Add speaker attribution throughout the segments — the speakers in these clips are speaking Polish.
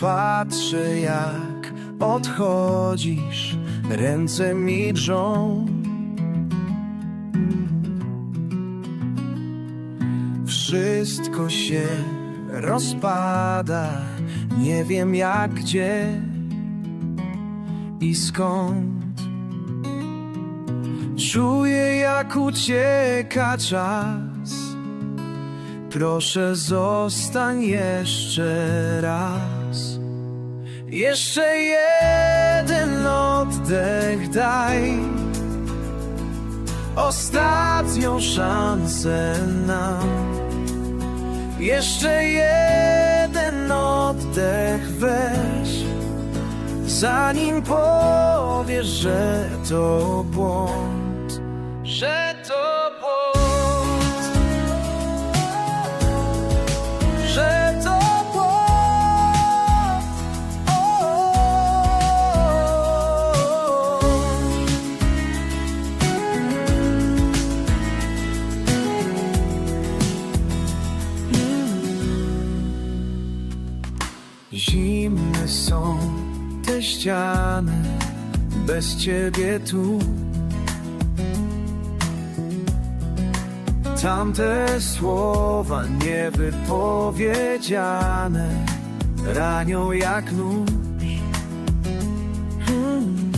Speaker 1: patrzę jak odchodzisz, ręce mi drżą. Wszystko się rozpada, nie wiem jak gdzie i skąd. Czuję jak ucieka czas. Proszę zostań jeszcze raz. Jeszcze jeden oddech daj. Ostatnią szansę nam. Jeszcze jeden oddech weź. Zanim powiesz, że to błąd, Są te ściany bez ciebie tu. Tamte słowa niewypowiedziane ranią jak nóż. Hmm.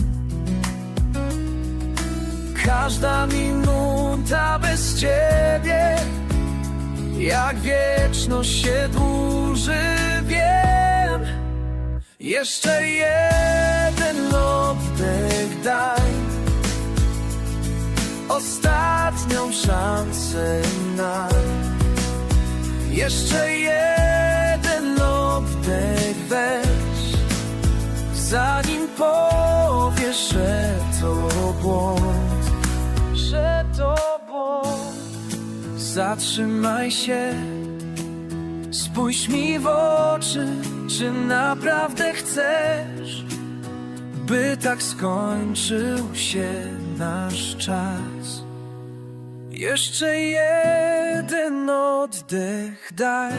Speaker 1: Każda minuta bez ciebie jak wieczność się dłuży. Jeszcze jeden oddech daj. Ostatnią szansę na Jeszcze jeden oddech weź. Zanim powiesz, że to błąd Że to błąd. Zatrzymaj się Spójrz mi w oczy, czy naprawdę chcesz, by tak skończył się nasz czas. Jeszcze jeden oddech daj,